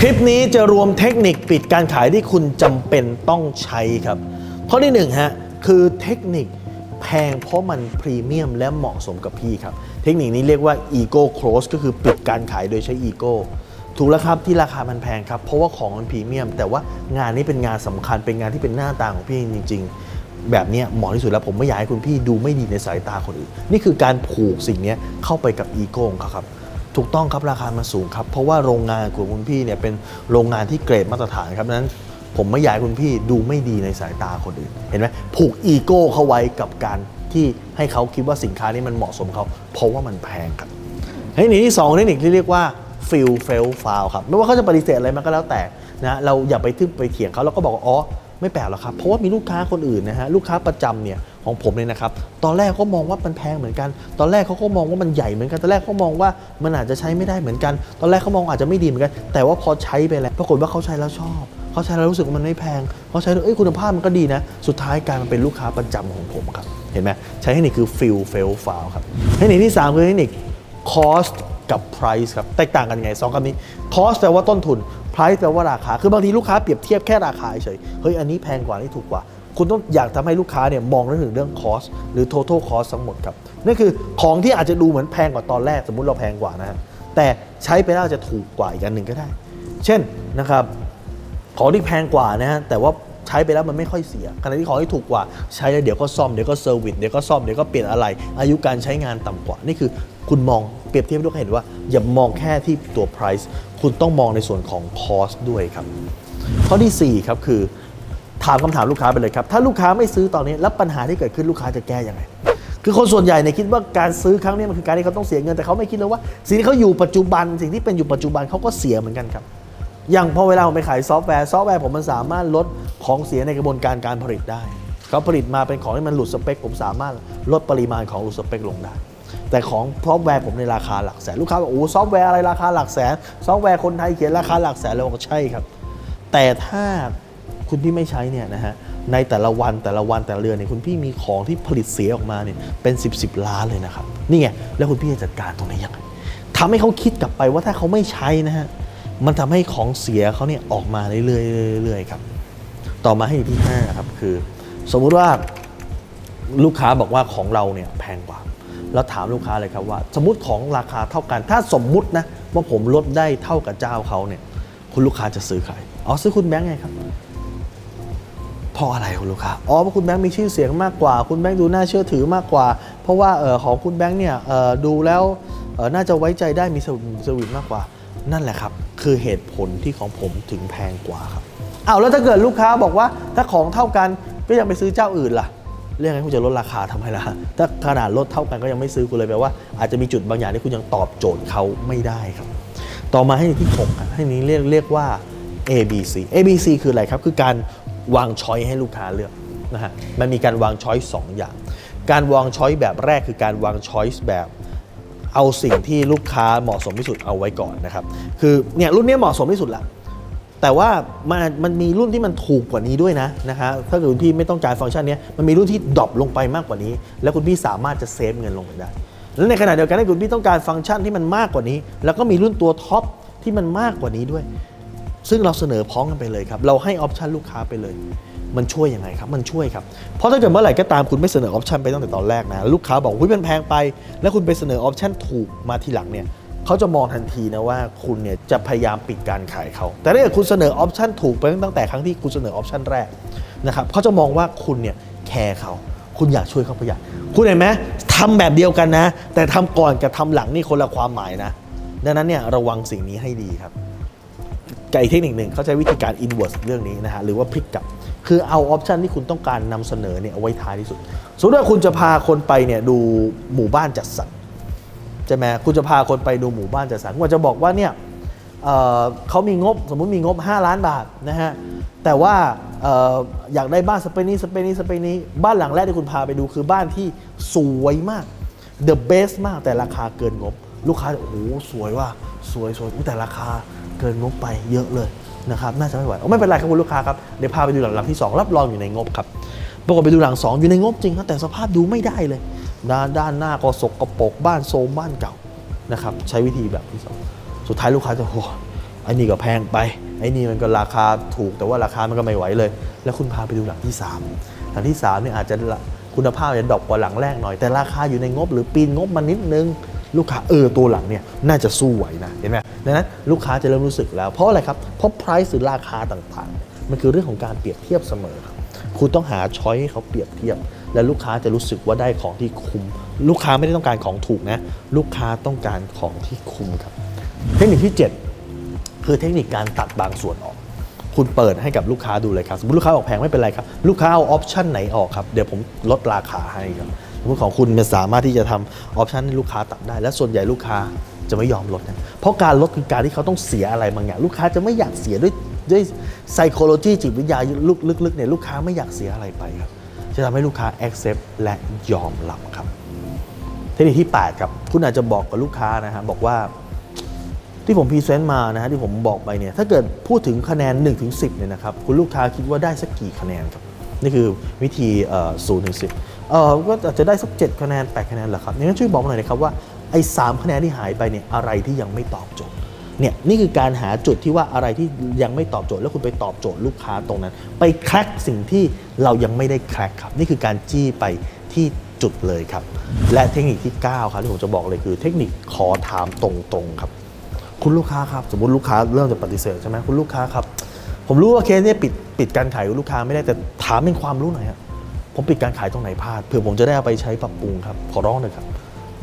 คลิปนี้จะรวมเทคนิคปิดการขายที่คุณจำเป็นต้องใช้ครับ ข้อที่หนึ่งฮะคือเทคนิคแพงเพราะมันพรีเมียมและเหมาะสมกับพี่ครับ เทคนิคนี้เรียกว่า Ego Close ก็คือปิดการขายโดยใช้ Ego ถูกแล้วครับที่ราคามันแพงครับ เพราะว่าของมันพรีเมียม แต่ว่างานนี้เป็นงานสำคัญเป็นงานที่เป็นหน้าตาของพี่จริง ๆ แบบนี้เหมาะที่สุดแล้วผมไม่อยากให้คุณพี่ดูไม่ดีในสายตาคนอื่น นี่คือการผูกสิ่งนี้เข้าไปกับอีโก้ของเขาครับ ถูกต้องครับราคามันสูงครับ เพราะว่าโรงงานของคุณพี่เนี่ยเป็นโรงงานที่เกรดมาตรฐานครับนั้น ผมไม่อยากคุณพี่ดูไม่ดีในสายตาคนอื่น เห็นไหมผูกอีโก้เข้าไว้กับการที่ให้เขาคิดว่าสินค้านี้มันเหมาะสมเขา เพราะว่ามันแพงครับเทคนิคที่2เทคนิคที่เรียกว่า feel fail foul ครับไม่ว่าเขาจะปฏิเสธอะไรมันก็แล้วแต่นะเราอย่าไปทึ่งไปเถียงเขาเราก็บอกอ๋อ ไม่แปลกหรอกครับ เพราะว่ามีลูกค้าคนอื่นนะฮะลูกค้าประจำเนี่ยของผมเนี่ยนะครับ ตอนแรกเขามองว่ามันแพงเหมือนกัน ตอนแรกเขาก็มองว่ามันใหญ่เหมือนกัน ตอนแรกเขามองว่ามันอาจจะใช้ไม่ได้เหมือนกัน ตอนแรกเขามองอาจจะไม่ดีเหมือนกัน แต่ว่าพอใช้ไปแล้ว ปรากฏว่าเขาใช้แล้วชอบ เขาใช้แล้วรู้สึกว่ามันไม่แพง เขาใช้แล้วเอ้ยคุณภาพมันก็ดีนะ สุดท้ายกลายมาเป็นลูกค้าประจำของผมครับ เห็นไหมใช้เทคนิคคือ feel fail foul ครับ เทคนิคที่ 3 คือเทคนิค cost กับ price ครับ แตกต่างกันยังไงสองคำนี้ cost แปลว่าต้นทุน price แปลว่าราคา คือบางทีลูกค้าเปรียบเทียบแค่ราคาเฉย เฮ้ย อันนี้แพงกว่านี่ถูกกว่า คุณต้องอยากทำให้ลูกค้าเนี่ยมองเรื่องถึงเรื่อง cost หรือ total cost ทั้งหมดครับ นั่นคือของที่อาจจะดูเหมือนแพงกว่าตอนแรก สมมุติเราแพงกว่านะฮะ แต่ใช้ไปแล้วจะถูกกว่าอีกอันหนึ่งก็ได้ เช่นนะครับ ของที่แพงกว่านะฮะ แต่ว่าใช้ไปแล้วมันไม่ค่อยเสีย ขณะที่ของที่ถูกกว่าใช้แล้วเดี๋ยวก็ซ่อม เดี๋ยวก็เซอร์วิส เดี๋ยวก็ซ่อม เดี๋ยวก็เปลี่ยนอะไร อายุการใช้งานต่ำกว่า นี่คือคุณมองเปรียบเทียบให้ลูกค้าเห็นว่า อย่ามองแค่ที่ตัว price คุณต้องมองในส่วนของ cost ด้วยครับ ข้อที่4ครับคือถามคำถามลูกค้าไปเลยครับ ถ้าลูกค้าไม่ซื้อตอนนี้แล้วปัญหาที่เกิดขึ้นลูกค้าจะแก้ยังไง คือคนส่วนใหญ่เนี่ยคิดว่าการซื้อครั้งนี้มันคือการที่เขาต้องเสียเงินแต่เขาไม่คิดเลยว่าสิ่งที่เขาอยู่ปัจจุบัน สิ่งที่เป็นอยู่ปัจจุบันเขาก็เสียเหมือนกันครับ อย่างพอเวลาผมไปขายซอฟต์แวร์ซอฟต์แวร์ผมมันสามารถลดของเสียในกระบวนการการผลิตได้เขาผลิตมาเป็นของที่มันหลุดสเปค ผมสามารถลดปริมาณของหลุดสเปคลงได้ แต่ของซอฟต์แวร์ผมในราคาหลักแสนลูกค้าบอกโอ้ซอฟต์แวร์อะไรราคาหลักแสน ซอฟต์แวร์คนไทยเขียนราคาหลักแสนเราก็ใช่ครับ แต่ถ้าคุณพี่ไม่ใช้เนี่ยนะฮะในแต่ละวันแต่ละวันแต่ละเดือนเนี่ยคุณพี่มีของที่ผลิตเสียออกมาเนี่ยเป็น 10บสล้านเลยนะครับนี่ไงแล้วคุณพี่จะจัดการตรงนี้ยังไงทำให้เขาคิดกลับไปว่าถ้าเขาไม่ใช้นะฮะมันทำให้ของเสียเขาเนี่ยออกมาเรื่อยๆเรื่อยๆครับ ต่อมาให้ที่5ครับคือ สมมุติว่าลูกค้าบอกว่าของเราเนี่ยแพงกว่า แล้วถามลูกค้าเลยครับว่า สมมติของราคาเท่ากัน ถ้าสมมุตินะว่าผมลดได้เท่ากับเจ้าเขาเนี่ย คุณลูกค้าจะซื้อใครอ๋อซื้อคุณแบงค์ไงครับเพราะอะไรคุณลูกค้า อ๋อเพราะคุณแบงค์มีชื่อเสียงมากกว่า คุณแบงค์ดูน่าเชื่อถือมากกว่า เพราะว่าเออของคุณแบงค์เนี่ยเออดูแล้วเออน่าจะไว้ใจได้มีสวิตมากกว่า นั่นแหละครับ คือเหตุผลที่ของผมถึงแพงกว่าครับ อ้าวแล้วถ้าเกิดลูกค้าบอกว่าถ้าของเท่ากันก็ยังไปซื้อเจ้าอื่นล่ะ เรื่องไงคุณจะลดราคาทำไมล่ะถ้าขนาดลดเท่ากันก็ยังไม่ซื้อคุณเลยแปลว่าอาจจะมีจุดบางอย่างที่คุณยังตอบโจทย์เขาไม่ได้ครับ ต่อมาให้ที่6ครับให้นี้เรียกเรียกว่า ABC ABC คืออะไรครับ คือการวางช้อยให้ลูกค้าเลือกนะฮะมันมีการวางช้อยสองอย่าง การวางช้อยแบบแรกคือการวางช้อยแบบเอาสิ่งที่ลูกค้าเหมาะสมที่สุดเอาไว้ก่อนนะครับ คือเนี่ยรุ่นนี้เหมาะสมที่สุดละ แต่ว่ามันมันมีรุ่นที่มันถูกกว่านี้ด้วยนะนะคะ ถ้าเกิดคุณพี่ไม่ต้องการฟังก์ชันนี้มันมีรุ่นที่ดรอปลงไปมากกว่านี้ แล้วคุณพี่สามารถจะเซฟเงินลงไปได้ แล้วในขณะเดียวกันถ้าคุณพี่ต้องการฟังก์ชันที่มันมากกว่านี้ แล้วก็มีรุ่นตัวท็อปที่มันมากกว่านี้ด้วย ซึ่งเราเสนอพร้อมกันไปเลยครับ เราให้ออปชันลูกค้าไปเลย มันช่วยยังไงครับ มันช่วยครับ เพราะถ้าเกิดเมื่อไหร่ก็ตามคุณไม่เสนอออปชันไปตั้งแต่ตอนแรกนะ ลูกค้าบอกว่ามันแพงไป แล้วคุณไปเสนอออปชันถูกมาทีหลังเนี่ย เขาจะมองทันทีนะว่าคุณเนี่ยจะพยายามปิดการขายเขา แต่ถ้าเกิดคุณเสนอออปชันถูกไปตั้งแต่ครั้งที่คุณเสนอออปชันแรกนะครับเขาจะมองว่าคุณเนี่ยแคร์เขาคุณอยากช่วยเขาประหยัด คุณเห็นไหมทำแบบเดียวกันนะ แต่ทำก่อนกับทำหลังนี่คนละความหมายนะ ดังนั้นเนี่ยระวังสิ่งนี้ให้ดีครับกับอีกเทคนิคหนึ่งเขาใช้วิธีการ inverse เรื่องนี้นะฮะหรือว่าพลิกกลับ คือเอาออปชันที่คุณต้องการนำเสนอเนี่ยเอาไว้ท้ายที่สุด สมมติว่าคุณจะพาคนไปเนี่ยดูหมู่บ้านจัดสรร ใช่ไหมคุณจะพาคนไปดูหมู่บ้านจัดสรรคุณจะบอกว่าเนี่ยเเขามีงบสมมุติมีงบ 5 ล้านบาทนะฮะแต่ว่าออยากได้บ้านสเปนนี้สเปนนี้สเปนนี้บ้านหลังแรกที่คุณพาไปดูคือบ้านที่สวยมาก the best มากแต่ราคาเกินงบ ลูกค้าโอ้โหสวยว่าสวยสวยแต่ราคาเกินงบไปเยอะเลยนะครับน่าจะไม่ไหวเอาไม่เป็นไรครับคุณลูกค้าครับเดี๋ยวพาไปดูหลังหลังที่ 2 รับรองอยู่ในงบครับปรากฏไปดูหลัง 2 อยู่ในงบจริงครับแต่สภาพดูไม่ได้เลย ด้านด้านหน้าก็สกกระปรกบ้านโซมบ้านเก่านะครับใช้วิธีแบบที่สองสุดท้ายลูกค้าจะโอ้โหไอ้นี่ก็แพงไปไอ้นี่มันก็ราคาถูกแต่ว่าราคามันก็ไม่ไหวเลย แล้วคุณพาไปดูหลังที่สามหลังที่สามเนี่ยอาจจะคุณภาพจะดรอปกว่าหลังแรกหน่อยแต่ราคาอยู่ในงบหรือปีนงบมานิดนึงลูกค้าเออตัวหลังเนี่ยน่าจะสู้ไหวนะเห็นไหมดังนั้นลูกค้าจะเริ่มรู้สึกแล้ว เพราะอะไรครับ เพราะ price หรือราคาต่างๆ มันคือเรื่องของการเปรียบเทียบเสมอครับคุณต้องหาช้อยให้เขาเปรียบเทียบ และลูกค้าจะรู้สึกว่าได้ของที่คุ้ม ลูกค้าไม่ได้ต้องการของถูกนะ ลูกค้าต้องการของที่คุ้มครับ เทคนิคที่ 7 คือเทคนิคการตัดบางส่วนออก คุณเปิดให้กับลูกค้าดูเลยครับ สมมติลูกค้าบอกแพงไม่เป็นไรครับ ลูกค้าเอาออปชันไหนออกครับ เดี๋ยวผมลดราคาให้ครับสมมติของคุณมันสามารถที่จะทำออปชันให้ลูกค้าตัดได้ และส่วนใหญ่ลูกค้าจะไม่ยอมลดนะ เพราะการลดคือการที่เขาต้องเสียอะไรบางอย่าง ลูกค้าจะไม่อยากเสียด้วยด้วย psychology จิตวิทยาลึกๆเนี่ยลูกค้าไม่อยากเสียอะไรไปครับ จะทำให้ลูกค้า accept และยอมรับครับ เทคนิคที่ 8 ครับ คุณอาจจะบอกกับลูกค้านะฮะบอกว่าที่ผมพรีเซนต์มานะฮะที่ผมบอกไปเนี่ยถ้าเกิดพูดถึงคะแนน1นถึงเนี่ยนะครับคุณลูกค้าคิดว่าได้สักกี่คะแนนครับนี่คือวิธีศูนย์ถึงสิบเออก็อาจจะได้สัก 7 คะแนน 8 คะแนนเหรอครับงั้นช่วยบอกหน่อยนะครับว่าไอ้สคะแนนที่หายไปเนี่ยอะไรที่ยังไม่ตอบโจทย์ เนี่ยนี่คือการหาจุดที่ว่าอะไรที่ยังไม่ตอบโจทย์แล้วคุณไปตอบโจทย์ลูกค้าตรงนั้น ไปแคร็กสิ่งที่เรายังไม่ได้แคร็กครับ นี่คือการจี้ไปที่จุดเลยครับ และเทคนิคที่ 9 ครับที่ผมจะบอกเลยคือ เทคนิคขอถามตรงๆครับ คุณลูกค้าครับ สมมติลูกค้าเริ่มจะปฏิเสธใช่ไหมคุณลูกค้าครับ ผมรู้ว่าเคสเนี้ปิดปิดการขายกับลูกค้าไม่ได้แต่ถามเป็นความรู้หน่อยครับผมปิดการขายตรงไหนพลาดเผื่อผมจะได้เอาไปใช้ปรับปรุงครับขอร้องเลยครับ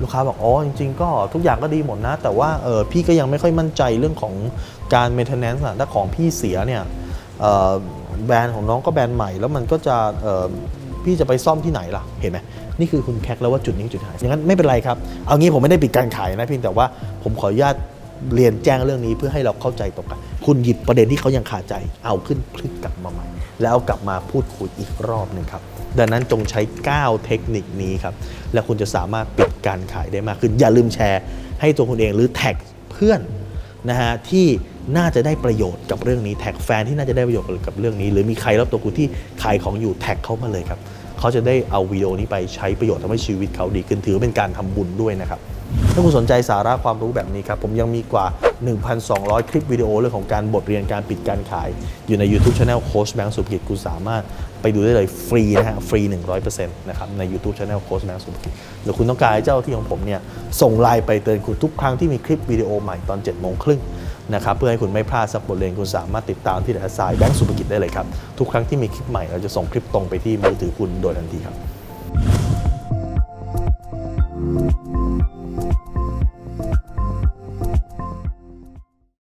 ลูกค้าบอกอ๋อจริง ๆ ก็ทุกอย่างก็ดีหมดนะ แต่ว่าเออพี่ก็ยังไม่ค่อยมั่นใจเรื่องของการ maintenance อะถ้าของพี่เสียเนี่ยแบรนด์ของน้องก็แบรนด์ใหม่ แล้วมันก็จะพี่จะไปซ่อมที่ไหนล่ะเห็นไหมนี่คือคุณแคกแล้วว่าจุดนี้จุดหายอย่างนั้นไม่เป็นไรครับเอางี้ผมไม่ได้ปิดการขายนะเพียงแต่ว่าผมขออนุญาตเรียนแจ้งเรื่องนี้เพื่อให้เราเข้าใจตรงกัน คุณหยิบประเด็นที่เขายังขาดใจ เอาขึ้นคลิกกลับมาใหม่ แล้วกลับมาพูดคุยอีกรอบหนึ่งครับ ดังนั้นจงใช้ 9 เทคนิคนี้ครับ แล้วคุณจะสามารถปิดการขายได้มากขึ้น อย่าลืมแชร์ให้ตัวคุณเองหรือแท็กเพื่อนนะฮะที่น่าจะได้ประโยชน์กับเรื่องนี้แท็กแฟนที่น่าจะได้ประโยชน์กับเรื่องนี้ หรือมีใครรอบตัวคุณที่ขายของอยู่แท็กเขามาเลยครับเขาจะได้เอาวิดีโอนี้ไปใช้ประโยชน์ทำให้ชีวิตเขาดีขึ้นถือเป็นการทำบุญด้วยนะครับ ถ้าคุณสนใจสาระความรู้แบบนี้ครับ ผมยังมีกว่า 1,200 คลิปวิดีโอเรื่องของการบทเรียนการปิดการขาย อยู่ใน YouTube Channel โค้ชแบงค์สุภกิจคุณสามารถไปดูได้เลยฟรีนะฮะฟรี 100%นะครับใน YouTube Channel โค้ชแบงค์สุภกิจหรือคุณต้องการให้เจ้าที่ของผมเนี่ยส่งไลน์ไปเตือนคุณทุกครั้งที่มีคลิปวิดีโอใหม่ตอน7โมงครึ่งนะครับเพื่อให้คุณไม่พลาดสักบทเรียนคุณสามารถติดตามที่แอดไซน์แบงค์สุภกิจได้เลยครับทุกครั้งที่มีคลิปใหม่เราจะส่งคลิปตรงไปที่มือถือคุณโดยทันทีครับ